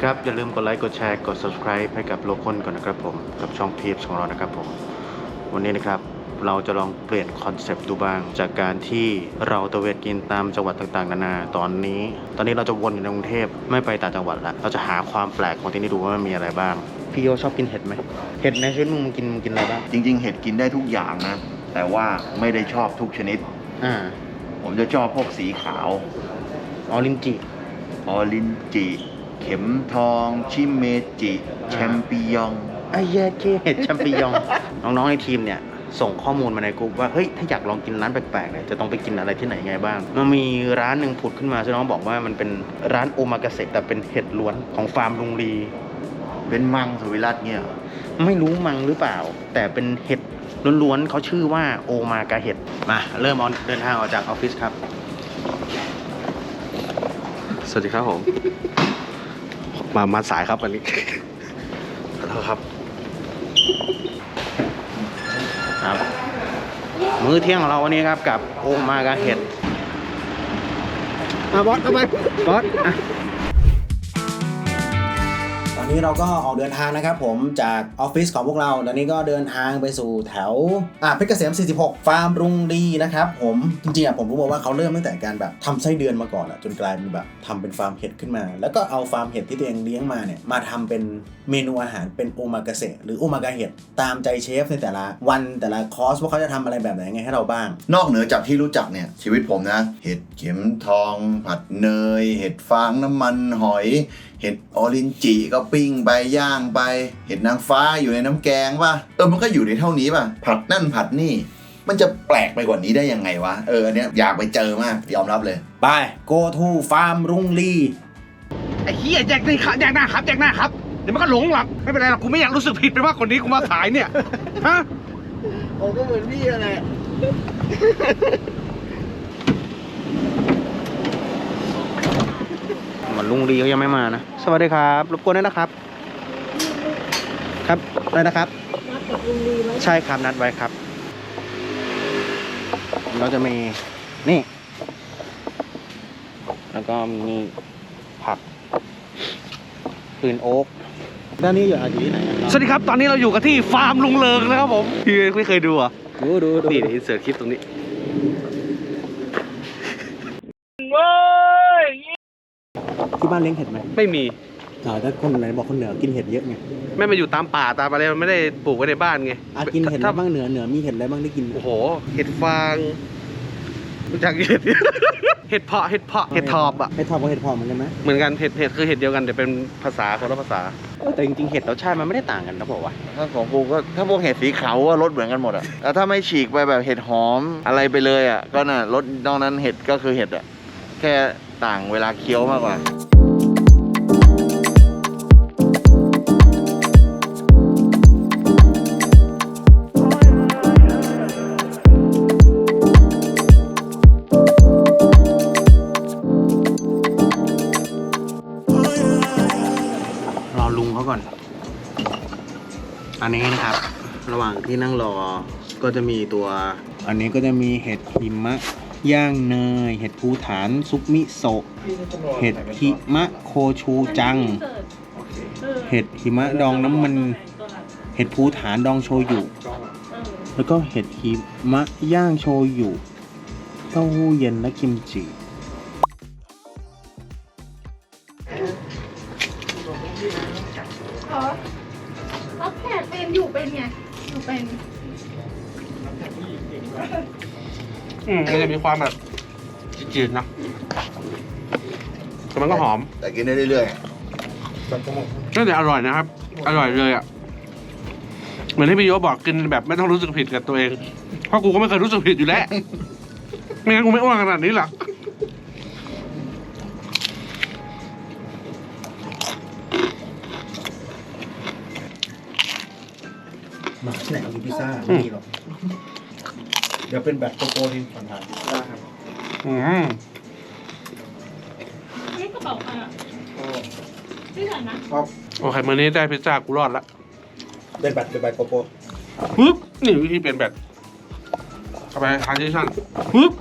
สวัสดีครับ อย่าลืมกดไลค์ กดแชร์ กด subscribe ให้กับโลคนก่อนนะครับผม กับช่องพีพของเรานะครับผม วันนี้นะครับเราจะลองเปลี่ยนคอนเซปต์ดูบ้าง จากการที่เราตระเวนกินตามจังหวัดต่างๆ นานาตอนนี้ ตอนนี้เราจะวนอยู่ในกรุงเทพไม่ไปต่างจังหวัดละเราจะหาความแปลกของที่นี่ดูว่ามันมีอะไรบ้าง พี่โยชอบกินเห็ดไหมเห็ดในชีวิตมึงกินมึงกินอะไรบ้างจริง ๆ เห็ดกินได้ทุกอย่างนะ แต่ว่าไม่ได้ชอบทุกชนิด อ่าผมจะชอบพวกสีขาว ออรินจิออรินจิ เข็มทอง ชิเมจิ แชมปิยองไอ้แย่เกเห็ดแชมปิญอง น้องๆในทีมเนี่ย ส่งข้อมูลมาในกลุ่มว่า เฮ้ย ถ้าอยากลองกินร้านแปลกๆเนี่ยจะต้องไปกินอะไรที่ไหนไงบ้าง มันมีร้านหนึ่งผุดขึ้นมาซึ่งน้องบอกว่ามันเป็นร้านโอมากาเสะแต่เป็นเห็ดล้วนของฟาร์มลุงลีเป็นมังสวิรัตเนี่ยไม่รู้มังหรือเปล่า แต่เป็นเห็ดล้วนๆเขาชื่อว่าโอมากาเห็ดมาเริ่มออนเดินทางออกจากออฟฟิศครับ สวัสดีครับผม มามาสายครับวันนี้ขอโทษครับ ครับ มื้อเที่ยงของเราวันนี้ครับกับโอมากาเห็ดมาบอสเข้าไปบอสอะตอ นนี้เราก็ออกเดินทางนะครับผมจากออฟฟิศของพวกเรา ตอนนี้ก็เดินทางไปสู่แถวอะเพชรเกษม 46 ฟาร์มรุงดีนะครับผมจริงๆอะผมรู้มาว่าเขาเริ่มตั้งแต่การแบบทำไส้เดือนมาก่อนอะจนกลายเป็นแบบทำเป็นฟาร์มเห็ดขึ้นมา แล้วก็เอาฟาร์มเห็ดที่ตัวเองเลี้ยงมาเนี่ยมาทำเป็นเมนูอาหารเป็นโอมากาเสะหรือโอมากาเห็ดตามใจเชฟในแต่ละวันแต่ละคอร์สว่าเขาจะทำอะไรแบบไหนไงให้เราบ้าง นอกเหนือจากที่รู้จักเนี่ยชีวิตผมนะ เห็ดเข็มทอง ผัดเนย เห็ดฟางน้ำมันหอย เห็ดออรินจิก็ปิ้งไปย่างไป เห็ดนางฟ้าอยู่ในน้ำแกงป่ะเออมันก็อยู่ในเท่านี้ป่ะผัดนั่นผัดนี่ มันจะแปลกไปกว่านี้ได้ยังไงวะเอออันเนี้ยอยากไปเจอมากยอมรับเลย ไป go to ฟาร์มรุงลีไอ้เฮียแจกนี่ครับแจกหน้าครับแจกหน้าครับเดี๋ยวมันก็หลงหรอกไม่เป็นไรหรอกกูไม่อยากรู้สึกผิดไปว่าคนนี้กูมาขายเนี่ยฮะโอ้ก็เหมือนพี่อะไร เหมือน ลุงลีเขายังไม่มานะ สวัสดีครับ รบกวนด้วยนะครับ ครับอะไรนะครับ ใช่ครับนัดไว้ครับ เราจะมีนี่ แล้วก็มีผักปืนโอ๊กด้านนี้อยู่อยู่ที่ไหนอะสวัสดีครับตอนนี้เราอยู่กันที่ฟาร์มลุงเลิงนะครับผมพี่ไม่เคยดูอะดูดูดูนี่อินเสิร์ตคลิปตรงนี้ ที่บ้านเลี้ยงเห็ดไหมไม่มีอ่าถ้าคนไหนบอกคนเหนือกินเห็ดเยอะไงไม่มาอยู่ตามป่าตามอะไรมันไม่ได้ปลูกไว้ในบ้านไงอะกินเห็ดอะไรถ้าบ้างเหนือเหนือมีเห็ดอะไรบ้างได้กินโอ้โห เห็ดฟางรู้จักเห็ดเห็ดเพาะเห็ดเพาะเห็ดทอบอะเห็ดทอบกับเห็ดพอเหมือนกันไหมเหมือนกันเห็ดเห็ดคือเห็ดเดียวกันแต่เป็นภาษาคนละภาษาเออแต่จริงๆเห็ดรสชาติมันไม่ได้ต่างกันนะบอกว่าถ้าของกูก็ถ้าพวกเห็ดสีขาวว่ารสเหมือนกันหมดอะแล้วถ้าไม่ฉีกไปแบบเห็ดหอมอะไรไปเลยอะก็น่ะรสนอกนั้นเห็ดก็คือเห็ดอะแค่ต่างเวลาเคี้ยวมากกว่า อันนี้นะครับ ระหว่างที่นั่งรอก็จะมีตัว อันนี้ก็จะมีเห็ดหิมะย่างเนย เห็ดภูฐานซุปมิโซะเห็ดหิมะโคชูจัง เห็ดหิมะดองน้ำมัน เห็ดภูฐานดองโชยุ แล้วก็เห็ดหิมะย่างโชยุ เต้าหู้เย็นและกิมจิ ความแบบจืดๆนะแต่มันก็หอมแต่กินได้เรื่อยน่าจะอร่อยนะครับ อร่อยเลยอะ เหมือนที่พี่โยบอกกินแบบไม่ต้องรู้สึกผิดกับตัวเอง เพราะกูก็ไม่เคยรู้สึกผิดอยู่แล้ว ไม่งั้นกูไม่อ้วนขนาดนี้หรอกมาที่ไหนเอากินพิซซ่าไม่มีหรอก เดี๋ยวเป็นแบบโกโก้ที่ผ่านอืมนี่กระเป๋าใครอะที่ไหนนะโอเคมื้อนี้ได้พิซซ่ากูรอดละๆเป็นแบบเป็นแบบโกโก้ปึ๊บนี่วิธีเปลี่ยนแบตเข้าไปทานที่ชั่นปึ๊บ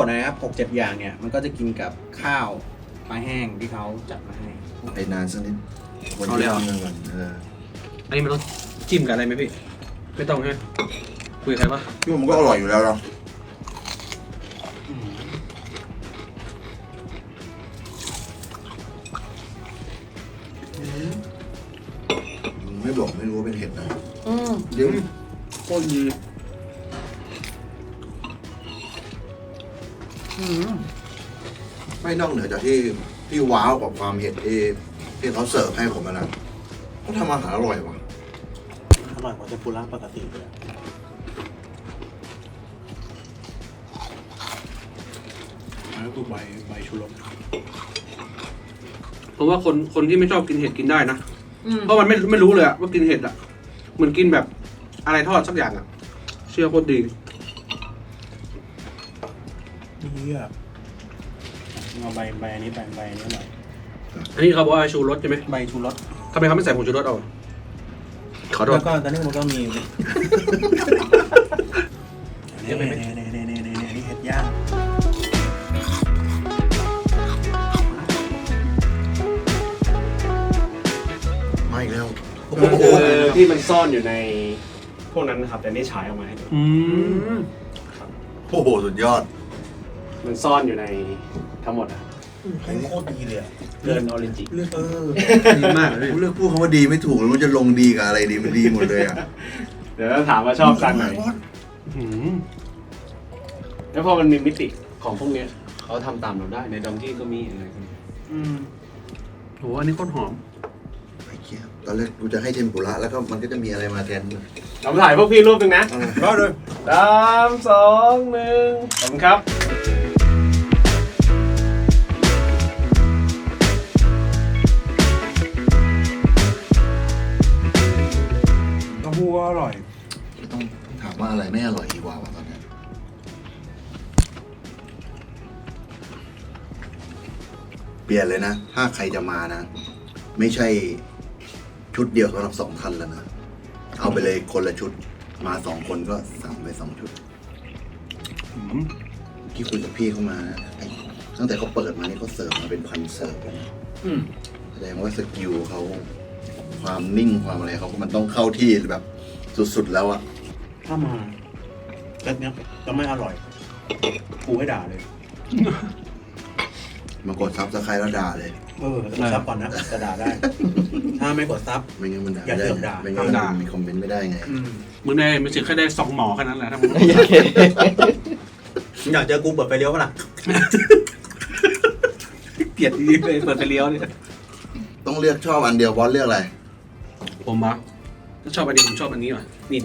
มนูทั้งหมดนะครับหกเจ็ดอย่างเนี่ย มันก็จะกินกับข้าวปลาแห้งที่เขาจัดมาให้ ไปนานสักนิดวันเอาเลยที่เหรอ ทำงานก่อนเอออันนี้มันต้องจิ้มกับอะไรไหมพี่ ไม่ต้องใช่ไหมคุยกับใครปะพี่ว่ามันก็อร่อยอยู่แล้วเนาะไม่บอกไม่รู้ว่าเป็นเห็ดนะเดี๋ยวโคตรดี ไม่นอกเหนือจากที่ที่ว้าวกับความเห็ดที่ที่เขาเสิร์ฟให้ผมอะนะเขาทำอาหารอร่อยว่ะอร่อยกว่าเทมปุระปกติเลยอันนี้คือใบใบชูรสเพราะว่าคนคนที่ไม่ชอบกินเห็ดกินได้นะเพราะมันไม่ไม่รู้เลยอะว่ากินเห็ดอะเหมือนกินแบบอะไรทอดสักอย่างอะเชื่อโคตรดี นี่อะ เอาใบใบอันนี้ใบใบอันนี้อร่อยอันนี้เขาบอกว่าชูรสใช่ไหมใบชูรสทำไมเขาไม่ใส่ผงชูรสเอาขอโทษแล้วก็ตอนนี้มันก็มีเน่เน่เน่เน่เน่เน่เน่นี่เห็ดย่างมาอีกแล้วคือที่มันซ่อนอยู่ในพวกนั้นนะครับ แต่นี่ฉายออกมาให้ดู อืม โอ้โห สุดยอด มันซ่อนอยู่ในทั้งหมดอะโคตรดีเลยอะเลือนออรินจิเลือกเออดีมากเลยเลือกพูดคำว่าดีไม่ถูกแล้วมันจะลงดีกับอะไรดีมันดีหมดเลยอะ เดี๋ยวเราถามว่าชอบจานไหนอืมแล้วพอมันมีมิติของพวกเนี้ยเขาทำตามเราได้ในดองกี้ก็มีอะไรก็มีอืมโหอันนี้โคตรหอม ไอ้เหี้ยตอนแรกกูจะให้เทมปุระแล้วก็มันก็จะมีอะไรมาแทนเราถ่ายพวกพี่รูปหนึ่งนะก็เลย สามสองหนึ่งขอบคุณครับ เต้าหู้ก็อร่อย ต้องถามว่าอะไรไม่อร่อยดีกว่าวะตอนเนี้ยเปลี่ยนเลยนะ ถ้าใครจะมานะ ไม่ใช่ชุดเดียวสำหรับสองคันแล้วนะ เอาไปเลยคนละชุด มาสองคนก็สั่งไปสองชุด อืมที่คุยกับพี่เข้ามานะไอ้ตั้งแต่เขาเปิดมานี่เขาเสิร์ฟมาเป็นพันเสิร์ฟแล้วนะอืม แสดงว่าสกิลเขา ความนิ่งความอะไรเขามันต้องเข้าที่แบบสุดๆแล้วอะถ้ามาเซตเนี้ยจะไม่อร่อยกูให้ด่าเลย มากดซับสไครต์แล้วด่าเลย เออกดซับก่อนนะจะด่าได้ ถ้าไม่กดซับ ไม่งั้นมันด่าอย่าไม่ได้เสือกด่า ไม่งั้นมันมีคอมเมนต์ไม่ได้ไง อืมมึงได้ไม่ถึงแค่ได้สองหมอแค่นั้นแหละถ้ามึงมึงอยากเจอกูเปิดไฟเลี้ยวปะล่ะเกลียดดีเลยเปิดไปเลี้ยวเนี่ยต้องเลือกชอบอันเดียวบอสเลือกอะไร ผมอะถ้าชอบอันนี้ผมชอบอันนี้ว่ะนี่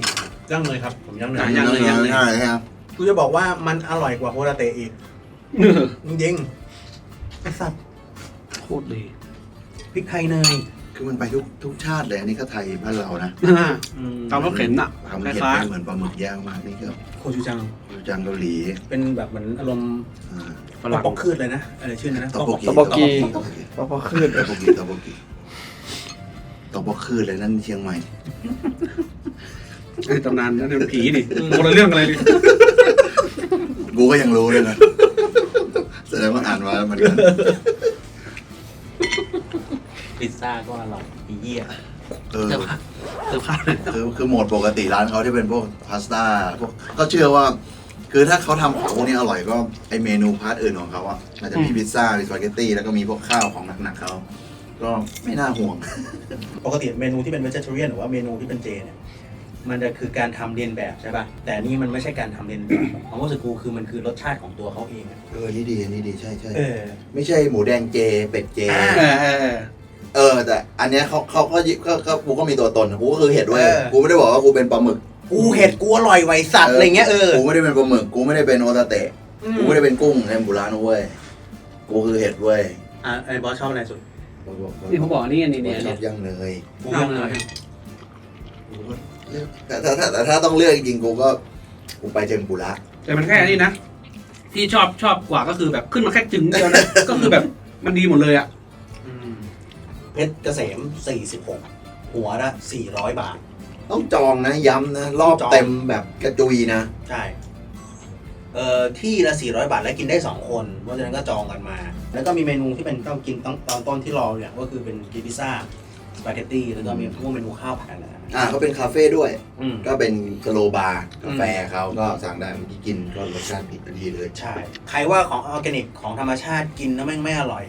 ย่างเลยครับ ผมย่างเลยอะย่างเลยย่างเลยง่ายๆครับ กูจะบอกว่ามันอร่อยกว่าโฮราเตะอีกจริงๆไอสัตว์โคตรดีพริกไทยเนยคือมันไปทุกทุกชาติเลยอันนี้ก็ไทยบ้านเรานะตามรถเข็นอะทำคเห็ดล้ายเป็นเหมือนปลาหมึกย่างมากนี่ก็โคจูจังอยู่จังเกาหลีเป็นแบบเหมือนอารมณ์อ่าๆฝรั่งปอกคืดเลยนะอะไรชื่อนั้นนะตอโปกิตอกโปกิตอโปกิเพราะพอขึ้น ตอโปกิตอโปกิ ตอโปคืนเลยนั่นเชียงใหม่ ไอ้ตำนานนั่นเป็นผีดิคนละเรื่องกันเลยดิกูก็ยังรู้เลยนะแสดงว่าอ่านมาแล้วเหมือนกันพิซซ่าก็อร่อยอีเยี่ยเออ เสื้อผ้าเสื้อผ้าเลยคือคือโหมดปกติร้านเขาที่เป็นพวกพาสต้าพวกก็เชื่อว่า คือถ้าเขาทำของพวกนี้อร่อยก็ไอเมนูพาร์ทอื่นของเขาอะอาจจะมีพิซซ่ามีสปาเกตตี้แล้วก็มีพวกข้าวของหนักๆเขา ก็ไม่น่าห่วง ปกติเมนูที่เป็น vegetarian หรือว่าเมนูที่เป็นเจเนี่ยมันจะคือการทำเรียนแบบใช่ป่ะ แต่นี่มันไม่ใช่การทำเรียนแบบ ของว่าสกูคือมันคือรสชาติของตัวเขาเองอะเออ นี่ดีอันนี่ดีใช่ใช่เออ ไม่ใช่หมูแดงเจ เป็ดเจอ่าเออเออเออ เออ แต่อันเนี้ยเขาเขาก็ก็ก็กูก็มีตัวตนกูก็คือเห็ดเว้ยเออ กูไม่ได้บอกว่ากูเป็นปลาหมึกกูเห็ดกูอร่อยไวสัตว์อะไรเงี้ยเออกูไม่ได้เป็นปลาหมึกกูไม่ได้เป็นโอตาเตะ กูไม่ได้เป็นกุ้งเทมปุระนะเว้ยกูคือเห็ดเว้ย อะไอ้บอสชอบอะไรสุด นี่เขาบอกนี่อันนี้กูเนี่ยชเนี่อยบย่างเนยกูเอาย่างเลเลยยกูก็เลือกแต่ถ้าถ้าแต่ถ้าต้องเลือกจริงๆกูก็กูไปเทมปุระแต่มันแค่นี้นะที่ชอบชอบกว่าก็คือแบบขึ้นมาแค่จึงเดียวนะ ก็คือแบบมันดีหมดเลยอะเพชรเกษม 46 หัวละ400 บาท ต้องจองนะย้ำนะ รอบจองเต็มแบบกระจุยนะ ใช่ เอ่อที่ละ 400 บาทและกินได้ 2 คนเพราะฉะนั้นก็จองกันมา แล้วก็มีเมนูที่เป็นต้องกินตอนตอนต้นที่รอเนี่ยก็คือเป็นกินพิซซ่าสปาเกตตี้แล้วก็มีพวกเมนูข้าวผัดอะไรนะอ่าเขาเป็นคาเฟ่ด้วย อืม ก็เป็นสโลบาร์กาแฟเขาก็สั่งได้เมื่อกี้กินก็รสชาติผิดทันทีเลย ใช่ ใครว่าของออร์แกนิกของธรรมชาติกินแล้วแม่งไม่อร่อย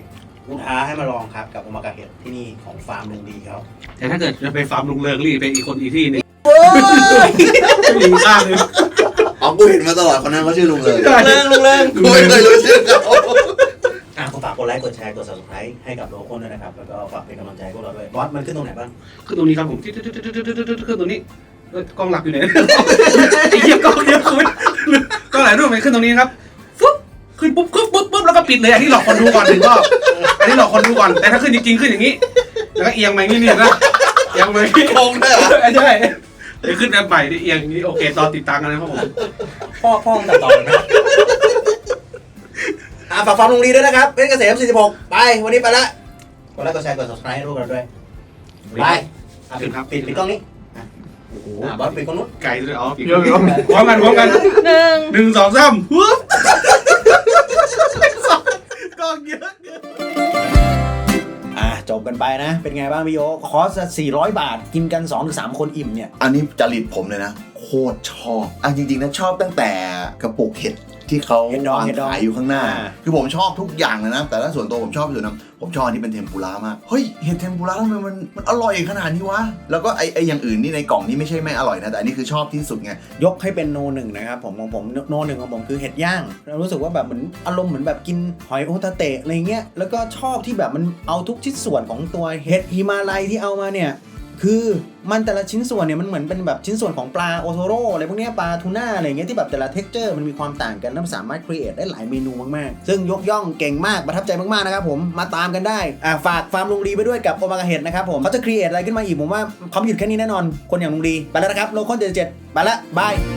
ลูกค้าให้มาลองครับกับโอมากาเห็ดที่นี่ของฟาร์มลุงดีเขาแต่ถ้าเกิดจะไปฟาร์มลุงเริงรีบไปอีกคนอีกที่หนึงมีข้างเลย อ๋อกูเห็นมาตลอดคนนั้นเขาชื่อลุงเลยลุงเลิงลุงเลิงกูไม่เคยรู้ชื่อเขาอะผมฝากกดไลค์กดแชร์กด subscribe ให้กับโลโก้ด้วยนะครับ แล้วก็ฝากเป็นกำลังใจพวกเราด้วยบอสมันขึ้นตรงไหนบ้างขึ้นตรงนี้ครับผมขึ้นตรงนี้เอ้ยกล้องหลักอยู่ไหนไอ้เหี้ยกล้องเยอะคุณกล้องหลายรูปมันขึ้นตรงนี้นะครับฟึ๊บขึ้นปุ๊บปุ๊บปุ๊บปุ๊บแล้วก็ปิดเลยอันนี้หลอกคนดูก่อนถึงรอบอันนี้หลอกคนดูก่อนแต่ถ้าขึ้นจริงๆขึ้นอย่างนี้ แล้วก็เอียงมาอย่างนี้เนี่ยนะเอียงมาอย่างนี้โกงด้วยเหรอใช่ เดี๋ยวขึ้นแบบใหม่ดิเอียงอย่างนี้โอเคตอนติดตามกันนะครับผม พ่อพ่อมึงตัดต่อเลยนะอะฝากฟาร์มลุงดีด้วยนะครับเพชรเกษม46 ไป วันนี้ไปละกดไลค์กดแชร์กด subscribe ให้รูปเราด้วยไปอะปิดปิดปิดกล้องนี้อะอะบอสปิดกล้องนู้น ไก่เลยอ๋อเดี๋ยวพร้อมกันพร้อมกันหนึ่ง หนึ่งสองสามฮึบ บกันไปนะ เป็นไงบ้างพี่โยคอร์ส400 บาท กินกัน 2-3 คนอิ่มเนี่ย อันนี้จริตผมเลยนะ โคตรชอบอะจริงๆนะชอบตั้งแต่กระปุกเห็ด ที่เขาเห็ดดองวางเห็ดดองขายอยู่ข้างหน้า อ่า คือผมชอบทุกอย่างเลยนะ แต่ถ้าส่วนตัวผมชอบที่สุดนะผมชอบอันที่เป็นเทมปุระมาก เฮ้ยเห็ดเทมปุระทำไมมันมันอร่อยขนาดนี้วะ แล้วก็ไอไออย่างอื่นนี่ในกล่องนี่ไม่ใช่ไม่อร่อยนะ แต่อันนี้คือชอบที่สุดไง ยกให้เป็นโนหนึ่งนะครับผมของผมโนหนึ่งของผมคือเห็ดย่างเรารู้สึกว่าแบบเหมือนอารมณ์เหมือนแบบกินหอยโอตาเตะอะไรเงี้ยแล้วก็ชอบที่แบบมันเอาทุกชิ้นส่วนของตัวเห็ดฮิมาลัยที่เอามาเนี่ย คือมันแต่ละชิ้นส่วนเนี่ยมันเหมือนเป็นแบบชิ้นส่วนของปลาโอโทโร่อะไรพวกนี้ปลาทูน่าอะไรเงี้ยที่แบบแต่ละเท็กเจอร์มันมีความต่างกันแล้วมันสามารถครีเอทได้หลายเมนูมากๆ ซึ่งยกย่องเก่งมากประทับใจมากๆนะครับผมมาตามกันได้อ่าฝากฟาร์มลุงดีไปด้วยกับโอมากาเห็ดนะครับผมเขาจะครีเอทอะไรขึ้นมาอีกผมว่าเขาหยุดแค่นี้แน่นอนคนอย่างลุงดีไปแล้วนะครับโลคอนเจ็ดเจ็ดไปละบาย